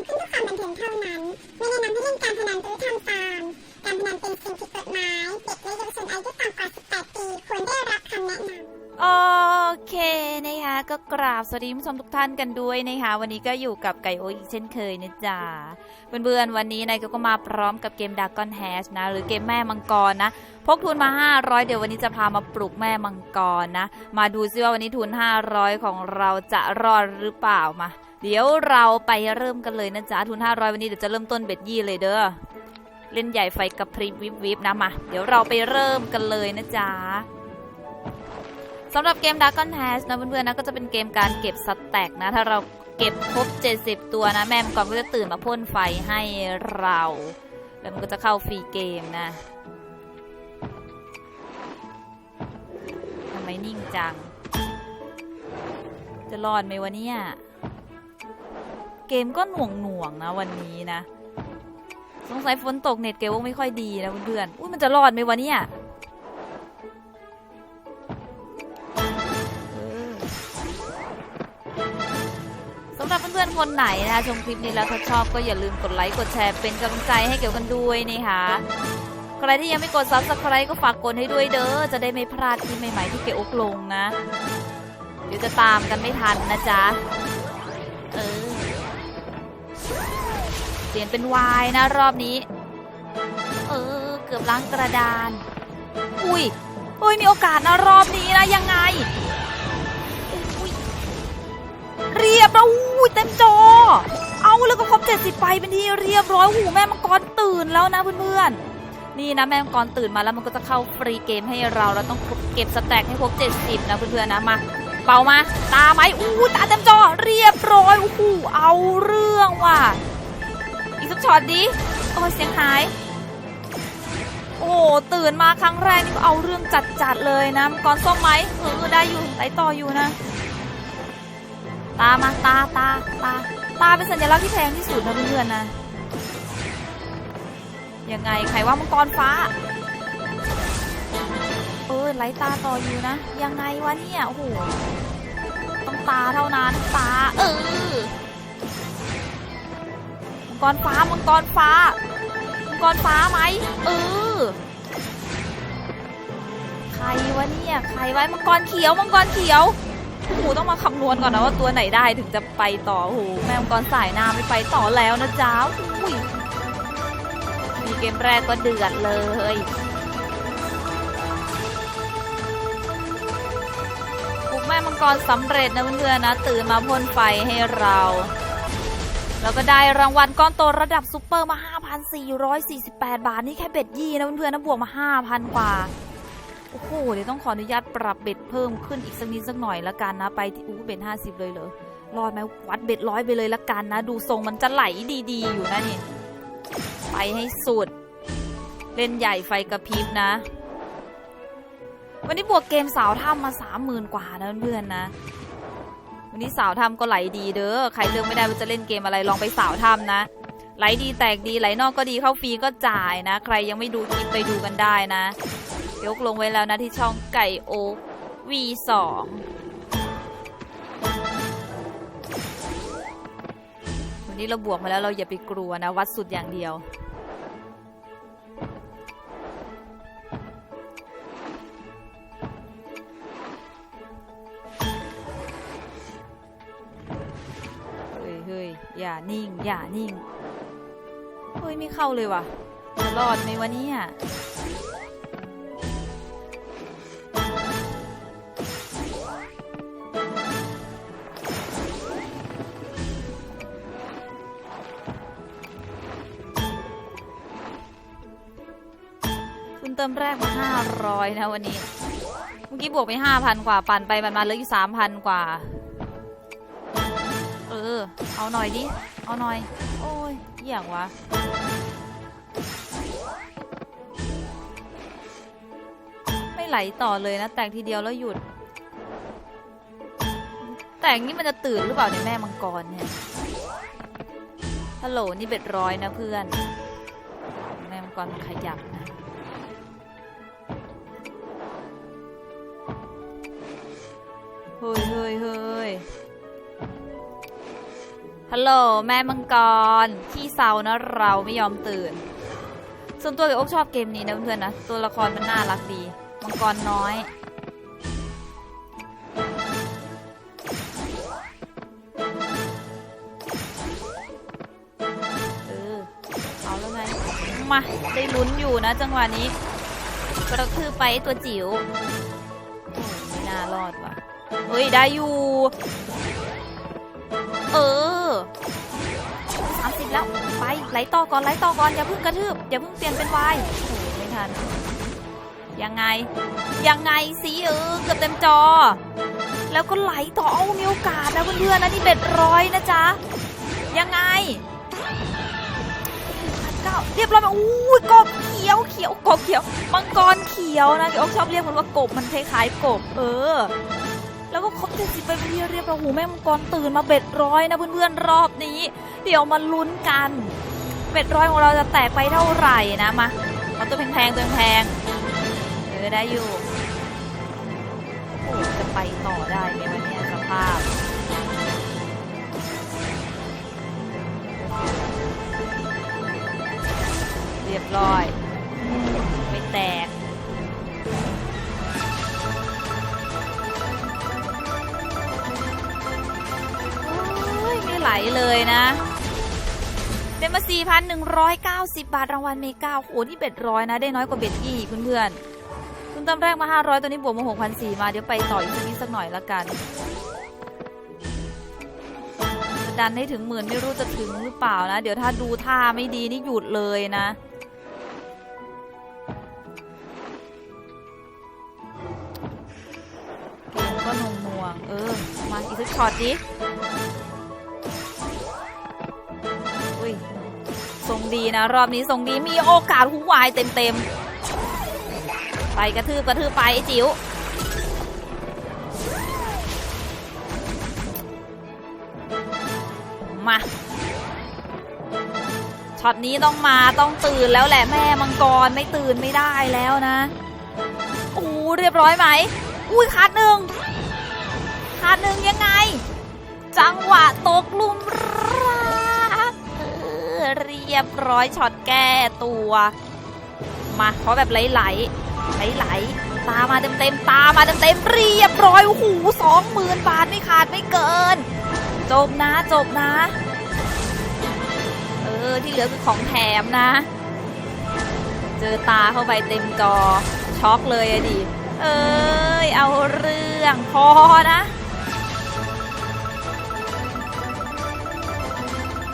ำขึ้นเพื่อความบันเทิงเท่านั้น ไม่แนะนำให้เล่นการพนันหรือทำตามการพนันเป็นสิ่งผิดกฎหมาย เด็กและเยาวชนอายุต่ำกว่า 18 ปีควรได้รับคำแนะนำโอเคนะคะก็กราบสวัสดีผู้ชมทุกท่านกันด้วยนะคะวันนี้ก็อยู่กับไก่โออีกเช่นเคยนะจ๊ะเพื่อนๆวันนี้นายก็มาพร้อมกับเกมด a ก o n h a s นะหรือเกมแม่มังกรนะพกทุนมา 500 เดี๋ยววันนี้จะพามาปลุกแม่มังกรนะ มาดูซิว่าวันนี้ทุน 500 ของเราจะรอดหรือเปล่ามา เดี๋ยวเราไปเริ่มกันเลยนะจ๊ะทุน 500 วันนี้เดี๋ยวจะเริ่มต้นเบ็ดยี่เลยเด้อเล่นใหญ่ไฟกระพริบวิบวิบนะมาเดี๋ยวเราไปเริ่มกันเลยนะจ๊ะสำหรับเกม Dragon h a s นะเพื่อนๆนะก็จะเป็นเกมการเก็บสแต็กนะ ถ้าเราเก็บครบ 70 ตัวนะ แม่มังกรก็จะตื่นมาพ่นไฟให้เรา แล้วมันก็จะเข้าฟรีเกมนะทำไมนิ่งจัง จะรอดไหมวะเนี่ย เกมก็หน่วงหน่วงนะวันนี้นะ สงสัยฝนตกเน็ตเกมว่าไม่ค่อยดีนะเพื่อนๆอุ้ยมันจะรอดไหมวะเนี่ยสำหรับเพื่อนๆคนไหนนะคะชมคลิปนี้แล้วถ้าชอบก็อย่าลืมกดไลค์กดแชร์เป็นกำลังใจให้เกี่ยวกันด้วยนะคะใครที่ยังไม่กดซับสไครต์ก็ฝากกดให้ด้วยเด้อจะได้ไม่พลาดคลิปใหม่ๆที่เกี่ยวอกลงนะ เดี๋ยวจะตามกันไม่ทันนะจ๊ะ เออ เสียงเป็นวายนะรอบนี้ เออ เกือบล้างกระดาน อุ้ยอุ้ยมีโอกาสนะรอบนี้นะยังไงอุ้ยเรียบแล้วอุ้ยเต็มจอ เอาแล้วก็ครบ70ไปเป็นที่เรียบร้อยหูแม่มังกรตื่นแล้วนะเพื่อนๆนี่นะแม่มังกรตื่นมาแล้วมันก็จะเข้าฟรีเกมให้เราเราต้องเก็บสแต็กให้ครบ70นะเพื่อนๆนะมาเป่ามา ตาไหมอู้ตาเต็มจอ เรียบร้อยโอ้เอาเรื่องว่ะ อีกสักช็อตดิโอ้ยเสียงหาย โอ้โหตื่นมาครั้งแรกนี่ก็เอาเรื่องจัดๆเลยนะมังกรส้มไหมเออได้อยู่ไหลต่ออยู่นะ ตามาตาตาตาตาเป็นสัญลักษณ์ที่แพงที่สุดนะเพื่อนๆนะยังไงใครว่ามังกรฟ้าเออไหลตาต่ออยู่นะ ยังไงวะเนี่ยโอ้โหต้องตาเท่านั้นตาเออ งกรฟ้ามังกรฟ้ามังกรฟ้าไหมเออใครวะเนี่ยใครไว้มังกรเขียวมังกรเขียวโอ้โหต้องมาคำนวณก่อนนะว่าตัวไหนได้ถึงจะไปต่อโอ้โหแม่มังกรสายน้ำไม่ไปต่อแล้วนะจ๊ะอุ้ยมีเกมแรกก็เดือดเลยปลุกแม่มังกรสำเร็จนะเพื่อนๆนะ ตื่นมาพ่นไฟให้เรา แล้วก็ได้รางวัลก้อนโตระดับซุปเปอร์มา 5,448 บาท นี่แค่เบ็ดยี่นะเพื่อนๆนะบวกมา 5,000 กว่า โอ้โห เดี๋ยวต้องขออนุญาตปรับเบ็ดเพิ่มขึ้นอีกสักนิดสักหน่อยละกันนะ ไปที่อู้เบ็ดห้าสิบเลยเหรอรอดไหมวัดเบ็ดร้อยไปเลยละกันนะ ดูทรงมันจะไหลดีๆ อยู่นะนี่ ไปให้สุด เล่นใหญ่ไฟกระพริบนะ วันนี้บวกเกมสาวถ้ำมาสามหมื่นกว่านะเพื่อนๆนะ วันนี้สาวถ้ำก็ไหลดีเด้อใครเลือกไม่ได้ว่าจะเล่นเกมอะไรลองไปสาวถ้ำนะ ไหลดีแตกดีไหลนอกก็ดีเข้าฟรีก็จ่ายนะ ใครยังไม่ดูคลิปไปดูกันได้นะ ยกลงไว้แล้วนะที่ช่องไก่โอ๊ก V2 วันนี้เราบวกมาแล้วเราอย่าไปกลัวนะ วัดสุดอย่างเดียว อย่านิ่ง อย่านิ่ง เฮ้ย ไม่เข้าเลยว่ะ จะรอดไหมวะเนี่ย คุณเติมแรกมาห้าร้อยนะวันนี้ เมื่อกี้บวกไปห้าพันกว่า ปั่นไปปั่นมาเหลืออีกสามพันกว่า เอาหน่อยดิ เอาหน่อย โอ้ยอหย่างวะ ไม่ไหลต่อเลยนะ แตกทีเดียวแล้วหยุด แต่งนี่มันจะตื่นหรือเปล่าเนี่ยแม่มังกรเนี่ยฮัลโหลนี่เบ็ดร้อยนะเพื่อน แม่มังกรมันขยับนะเฮ้ยเฮ้ยเฮ้ย ฮัลโหลแม่มังกรขี้เศร้านะเราไม่ยอมตื่น ส่วนตัวเดี๋ยวอกชอบเกมนี้นะเพื่อนๆนะ ตัวละครมันน่ารักดี มังกรน้อย เออ เอาแล้วไง มา ได้ลุ้นอยู่นะจังหวะนี้ กระทืบไปตัวจิ๋วไม่น่ารอดว่ะ เฮ้ย ได้อยู่ เออ สามสิบแล้วไปไหลต่อก่อนไหลต่อก่อนอย่าเพิ่งกระทืบอย่าเพิ่งเปลี่ยนเป็นวายโอ้ไม่ทันยังไง ยังไงสิเออเกือบเต็มจอ แล้วก็ไหลต่อเอามีโอกาสนะเพื่อนๆนะนี่เบ็ดร้อยนะจ๊ะ ยังไงพันเก้าเรียบร้อยมาอู้ยกบเขียวเขียวกบเขียวมังกรเขียวนะเดี๋ยวอ๊กชอบเรียกมันว่ากบมันคล้ายๆกบ เออ แล้วก็ครบเจ็ดสิบไปเป็นที่เรียบร้อยหูแม่มังกรตื่นมาเบ็ดร้อยนะเพื่อนๆรอบนี้ เดี๋ยวมาลุ้นกันเบ็ดร้อยของเราจะแตกไปเท่าไหร่นะมาเอาตัวแพงๆตัวแพงๆเออได้อยู่โอ้จะไปต่อได้ไหมวะเนี่ยสภาพเรียบร้อย ไม่แตก เลยนะได้มา 4,190 บาทรางวัลเมกาโอ้โหนี่เบ็ดร้อยนะ ได้น้อยกว่าเบ็ดยี่อีกเพื่อนๆคุณตำแรกมา 500 ตัวนี้บวกมา 6,400 มาเดี๋ยวไปต่ออีกสักนิดสักหน่อยละกัน ดันให้ถึงหมื่นไม่รู้จะถึงหรือเปล่านะ เดี๋ยวถ้าดูท่าไม่ดีนี่หยุดเลยนะเกมก็นงนวง เออ มาอีกสักช็อตดิ ดีนะ รอบนี้ทรงดีมีโอกาสหูวายเต็มๆ ไปกระทืบกระทืบไปไอ้จิ๋วมาช็อตนี้ต้องมาต้องตื่นแล้วแหละแม่มังกรไม่ตื่นไม่ได้แล้วนะโอ้เรียบร้อยไหม อุ้ยขาดหนึ่งขาดหนึ่งยังไง จังหวะตกลุม เรียบร้อยช็อตแก้ตัว มาขอแบบไหลไหลไหลไหลๆตามาเต็มเต็มๆตามาเต็มเต็มๆเรียบร้อยโอ้โหสองหมื่นบาทไม่ขาดไม่เกิน จบนะจบนะ เออที่เหลือคือของแถมนะ เจอตาเข้าไปเต็มจอช็อกเลยอะดิเอ้ยเอาเรื่องพอนะ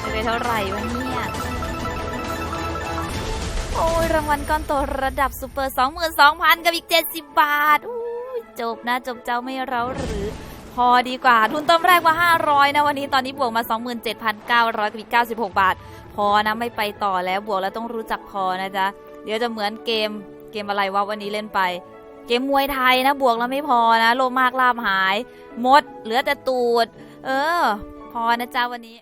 จะไปเท่าไหร่วะเนี่ย โอ้ยรางวัลก้อนโตระดับซูเปอร์ 22,000 กับอีก 70 บาทอู้ยจบนะจบเจ้าไม่เร้าหรือ พอดีกว่า ทุนต้นแรกมา 500 นะวันนี้ตอนนี้บวกมา 27,900 กับอีก 96 บาท พอนะไม่ไปต่อแล้วบวกแล้วต้องรู้จักพอนะจ๊ะ เดี๋ยวจะเหมือนเกมเกมอะไรวะวันนี้เล่นไป เกมมวยไทยนะบวกแล้วไม่พอนะ โลมากลาบหายมดเหลือแต่ตูด เออ พอนะจ๊ะวันนี้